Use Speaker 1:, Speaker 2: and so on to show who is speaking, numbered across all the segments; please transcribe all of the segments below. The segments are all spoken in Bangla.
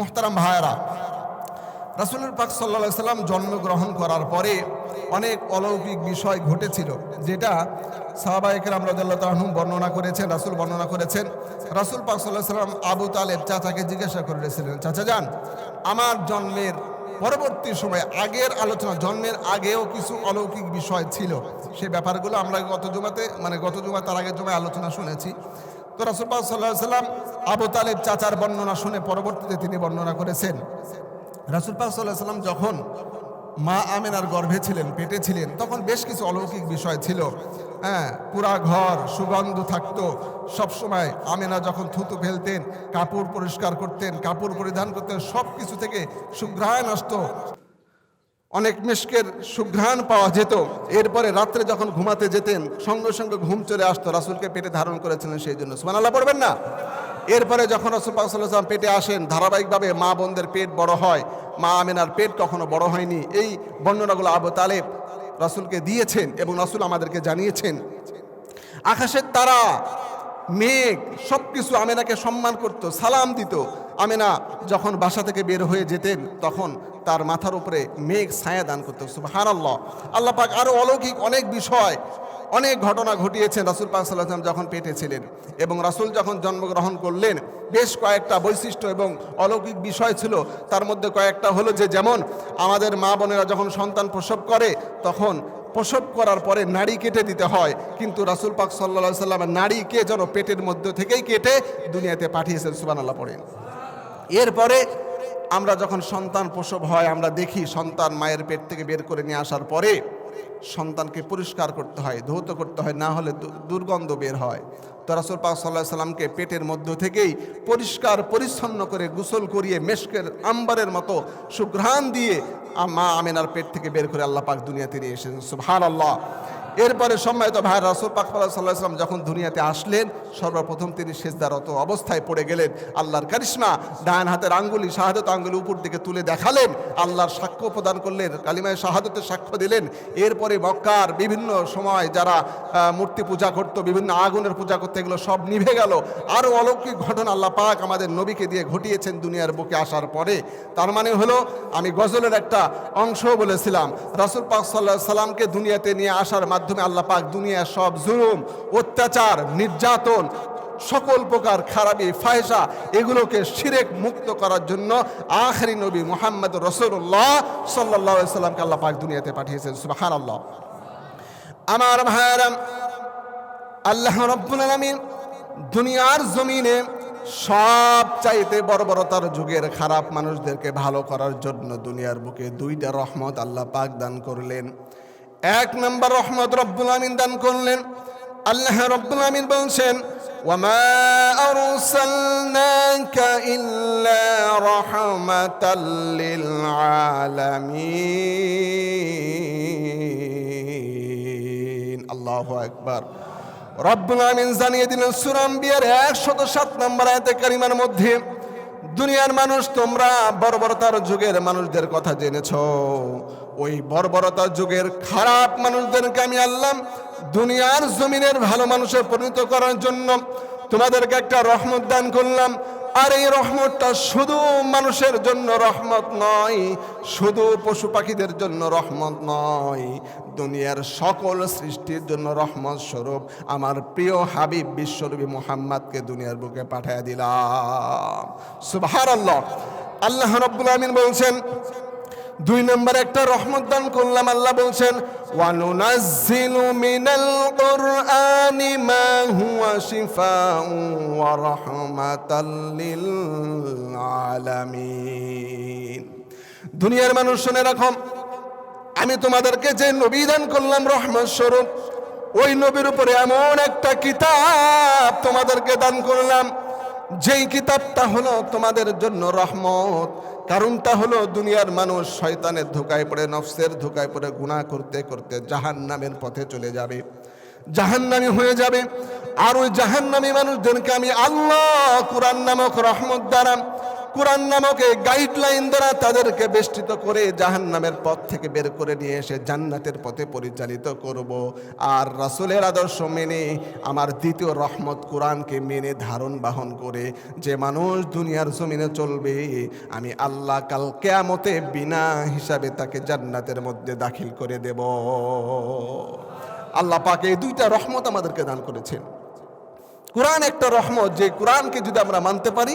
Speaker 1: মোহতারাম ভাইয়ারা, রাসুলের পাক সাল্লা সাল্লাম জন্মগ্রহণ করার পরে অনেক অলৌকিক বিষয় ঘটেছিল, যেটা সাহাবাহিকের রামরাজাল্লাহম বর্ণনা করেছেন, রাসুল বর্ণনা করেছেন। রাসুল পাক সাল্লাহ সাল্লাম আবু তালেব চাচাকে জিজ্ঞাসা করেছিলেন, চাচা যান আমার জন্মের পরবর্তী সময় আগের আলোচনা, জন্মের আগেও কিছু অলৌকিক বিষয় ছিল? সে ব্যাপারগুলো আমরা গত জমাতে মানে গত জমা তার আগের জমায় আলোচনা শুনেছি। তো রাসুল পাক সাল্লাহ সাল্লাম আবু তালেব চাচার বর্ণনা শুনে পরবর্তীতে তিনি বর্ণনা করেছেন। রাসুল পাক সাল্লাহ সাল্লাম যখন মা আমেনার গর্ভে ছিলেন, পেটে ছিলেন, তখন বেশ কিছু অলৌকিক বিষয় ছিল। হ্যাঁ পুরা ঘর, সুগন্ধ থাকতো। সবসময় আমেনা যখন থুতু ফেলতেন, কাপড় পরিষ্কার করতেন, কাপড় পরিধান করতেন সব কিছু থেকে সুঘ্রাণ আসতো। অনেক মেশকের সুঘ্রাণ পাওয়া যেত। এরপরে রাত্রে যখন ঘুমাতে যেতেন, সঙ্গে সঙ্গে ঘুম চলে আসতো, রাসুলকে পেটে ধারণ করেছিলেন সেই জন্য। সুমান আল্লাহ পড়বেন না? এরপরে যখন রসুল পাকসাল্লাম পেটে আসেন, ধারাবাহিকভাবে মা বোনদের পেট বড় হয়। মা আমেনার পেট কখনো বড় হয়নি। এই বর্ণনাগুলো আবু তালেব রাসুলকে দিয়েছেন এবং রাসুল আমাদেরকে জানিয়েছেন। আকাশের তারা মেঘ সব কিছু আমেনাকে সম্মান করত, সালাম দিত। আমেনা যখন বাসা থেকে বের হয়ে যেতেন, তখন তার মাথার উপরে মেঘ ছায়া দান করতো সুবাহান আল্লাহ আল্লাহ পাক আরও অলৌকিক অনেক বিষয়, অনেক ঘটনা ঘটিয়েছেন রাসুল পাক সাল্লাম যখন পেটে ছিলেন এবং রাসুল যখন জন্মগ্রহণ করলেন, বেশ কয়েকটা বৈশিষ্ট্য এবং অলৌকিক বিষয় ছিল। তার মধ্যে কয়েকটা হলো যে, যেমন আমাদের মা বোনেরা যখন সন্তান প্রসব করে, তখন প্রসব করার পরে নাড়ি কেটে দিতে হয়। কিন্তু রাসুল পাক সাল্লা সাল্লাম নাড়িকে যেন পেটের মধ্যে থেকেই কেটে দুনিয়াতে পাঠিয়েছেন সুবান আল্লাহ পড়েন। এরপরে আমরা যখন সন্তান প্রসব হয়, আমরা দেখি সন্তান মায়ের পেট থেকে বের করে নিয়ে আসার পরে সন্তানকে পরিষ্কার করতে হয়, ধৌত করতে হয়, না হলে দুর্গন্ধ বের হয়। তো রাসুল পাক সাল্লাহ সাল্লামকে পেটের মধ্য থেকেই পরিষ্কার, পরিচ্ছন্ন করে গোসল করিয়ে মেশকের আম্বারের মতো সুঘ্রাণ দিয়ে মা আমেনার পেট থেকে বের করে আল্লাহ পাক দুনিয়াতে নিয়ে এসেছেন। সুহান আল্লাহ এরপরে সম্মানিত ভাই রাসুল পাক সাল্লাহ সাল্লাম যখন দুনিয়াতে আসলেন, সর্বপ্রথম তিনি সেজদারত অবস্থায় পড়ে গেলেন। আল্লাহর কারিশ্মা ডান হাতের আঙ্গুলি, শাহাদত আঙ্গুলি উপর দিকে তুলে দেখালেন। আল্লাহর সাক্ষ্য প্রদান করলেন, কালিমায় শাহাদতের সাক্ষ্য দিলেন। এরপরে মক্কার বিভিন্ন সময় যারা মূর্তি পূজা করত, বিভিন্ন আগুনের পূজা করতে, এগুলো সব নিভে গেল। আরও অলৌকিক ঘটনা আল্লাহ পাক আমাদের নবীকে দিয়ে ঘটিয়েছেন দুনিয়ার বুকে আসার পরে। তার মানে হলো, আমি গজলের একটা অংশ বলেছিলাম, রাসুল পাক সাল্লাহ সাল্লামকে দুনিয়াতে নিয়ে আসার মাধ্যমে আল্লাহ পাক দুনিয়ার সব জুলুম, অত্যাচার, নির্যাতন, সকল প্রকার খারাপি ফায়সা এগুলোকে শিরেক মুক্ত করার জন্য আখরি নবী মোহাম্মদ রসুল্লাহ সাল্লাহ সাল্লামকে আল্লাহ পাক দুনিয়াতে পাঠিয়েছেন। সুবাহান আল্লাহ আমার ভাইয়ারাম আল্লাহ রব্বুল আলামিন দুনিয়ার জমিনে সব চাইতে বর্বরতার যুগের খারাপ মানুষদেরকে ভালো করার জন্য দুনিয়ার বুকে দুইটা রহমত আল্লাহ পাক দান করলেন। এক নম্বর রহমত রব্বুল আমিন দান করলেন আল্লাহ রব্বুল আমিন বলছেন وما أرسلناك إلا رحمة للعالمين الله أكبر রব্বুল আমিন জানিয়ে দিলেন সুরাম বিয়ার একশত সাত নম্বর আয়তে কারিমার মধ্যে দুনিয়ার মানুষ তোমরা বর্বরতার যুগের মানুষদের কথা জেনেছ ওই বর্বরতার যুগের খারাপ মানুষদেরকে আমি আল্লাহ দুনিয়ার জমিনের ভালো মানুষে পরিণত করার জন্য তোমাদেরকে একটা রহমত দান করলাম। আর এই রহমতটা শুধু মানুষের জন্য রহমত নয়, শুধু পশু পাখিদের জন্য রহমত নয়। দুনিয়ার সকল সৃষ্টির জন্য রহমত স্বরূপ আমার প্রিয় হাবিব বিশ্বনবী মোহাম্মদকে দুনিয়ার বুকে পাঠিয়ে দিলাম। সুবাহার আল্লাহ আল্লাহ রব্বুল আমিন বলছেন দুই নম্বর একটা রহমত দান করলাম, আল্লাহ বলছেন, ওয়ানুনাজ্জিলু মিনাল কুরআনি মা হুয়া শিফাউ ওয়া রাহমাতাল লিল আলামিন। দুনিয়ার মানুষ, শুনে রাখো, আমি তোমাদেরকে যে নবী দান করলাম, রহমত স্বরূপ, ওই নবীর উপরে এমন একটা কিতাব তোমাদেরকে দান করলাম, যেই কিতাবটা হলো তোমাদের জন্য রহমত। কারণটা হলো দুনিয়ার মানুষ শয়তানের ধোকায় পড়ে, নফসের ধোকায় পড়ে গুণা করতে করতে জাহান নামের পথে চলে যাবে। জাহান্নামি হয়ে যাবে। আর ওই জাহান্নামী মানুষদেরকে আমি আল্লাহ কোরআন নামক রহমত দ্বারা কোরআন নামকে গাইডলাইন দ্বারা তাদেরকে বেষ্টিত করে জাহান্নামের পথ থেকে বের করে নিয়ে এসে জান্নাতের পথে পরিচালিত করব। আর রাসূলের আদর্শ মেনে আমার দ্বিতীয় রহমত কোরআনকে মেনে ধারণ বাহন করে যে মানুষ দুনিয়ার জমিনে চলবে, আমি আল্লাহ কাল কেয়ামতে বিনা হিসাবে তাকে জান্নাতের মধ্যে দাখিল করে দেব। আল্লাহ পাকে এই দুইটা রহমত আমাদেরকে দান করেছেন। কোরআন একটা রহমত, যে কোরআনকে যদি আমরা মানতে পারি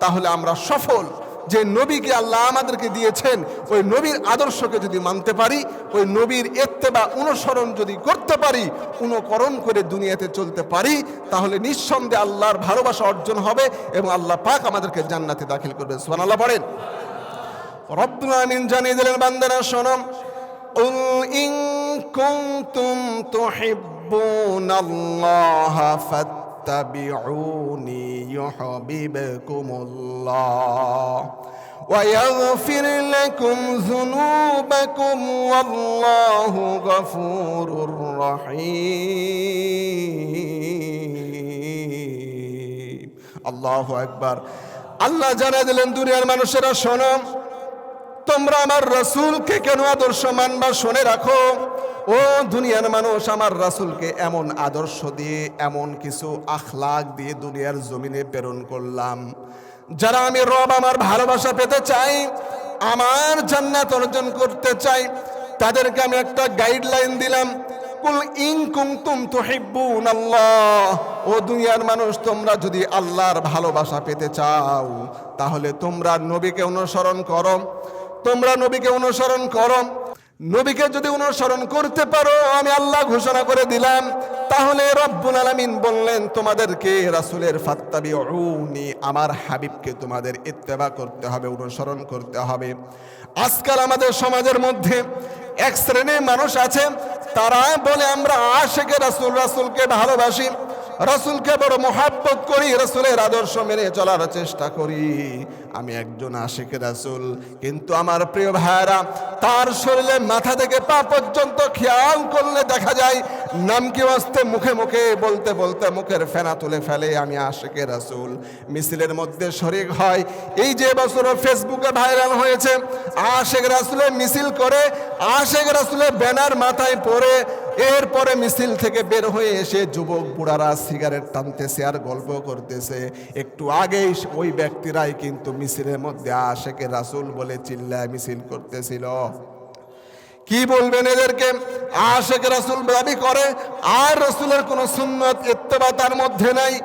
Speaker 1: তাহলে আমরা সফল যে নবীকে আল্লাহ আমাদেরকে দিয়েছেন ওই নবীর আদর্শকে যদি মানতে পারি ওই নবীর এত্তেবা অনুসরণ যদি করতে পারি অনুকরণ করে দুনিয়াতে চলতে পারি তাহলে নিঃসন্দেহে আল্লাহর ভালোবাসা অর্জন হবে এবং আল্লাহ পাক আমাদেরকে জান্নাতে দাখিল করবে সুবহান আল্লাহ পড়েন রব্বুল আমিন জানিয়ে দিলেন বান্দারা শোনম قل إن كنتم تحبون الله فاتبعوني يحببكم الله ويغفر لكم ذنوبكم والله غفور رحيم الله أكبر আল্লাহ জানা দিলেন দুনিয়ার মানুষেরা শোনো তোমরা আমার রাসূলকে কেন আদর্শ মানবা? শুনে রাখো। ও দুনিয়ার মানুষ, আমার রাসূলকে এমন আদর্শ দিয়ে, এমন কিছু আখলাক দিয়ে দুনিয়ার জমিনে প্রেরণ করলাম। যারা আমি রব, আমার ভালোবাসা পেতে চাই, আমার জান্নাত অর্জন করতে চাই, তাদেরকে আমি একটা গাইডলাইন দিলাম। কুল ইন তুহিব্বুন আল্লাহ। ও দুনিয়ার মানুষ, তোমরা যদি আল্লাহর ভালোবাসা পেতে চাও, তাহলে তোমরা নবীকে অনুসরণ করো। তোমরা নবীকে অনুসরণ করো। নবীকে যদি অনুসরণ করতে পারো, আমি আল্লাহ ঘোষণা করে দিলাম। তাহলে রব্বুল আলামিন বললেন, তোমাদেরকে রাসূলের ফাত্তাবিউনি, আমার হাবিবকে তোমাদের ইত্তেবা করতে হবে, অনুসরণ করতে হবে। আজকাল আমাদের সমাজের মধ্যে এক শ্রেণির মানুষ আছে, তারা বলে, আমরা আশেকে রাসূল, রাসূলকে ভালোবাসি। রাসূলকে বড় মোহাব্বত করি, রাসূলের আদর্শ মেনে চলার চেষ্টা করি। আমি একজন আশেকে রাসূল, কিন্তু আমার প্রিয় ভাইরা তার শরীরে মাথা থেকে পা পর্যন্ত খেয়াল করলে দেখা যায়, নাম কি আসতে মুখে মুখে বলতে বলতে মুখের ফেনা তুলে ফেলে আমি আশেকে রাসূল। মিছিলের মধ্যে শরিক হয়। এই যে বছর ফেসবুকে ভাইরাল হয়েছে, আশেক রাসূলের মিছিল করে আশেক রাসূলের ব্যানার মাথায় পরে এরপরে মিছিল থেকে বের হয়ে এসে যুবক বুড়ারা সিগারেট টানতেছে আর গল্প করতেছে। একটু আগেই ওই ব্যক্তিরাই কিন্তু মিছিলের মধ্যে আশেকে রাসুল বলে চিল্লায় মিছিল করতেছিল। কি বলবেন এদেরকে? আশেক রাসুল দাবি করে, আর রাসূলের কোনো সুন্নত ইত্তেবা তার মধ্যে নাই।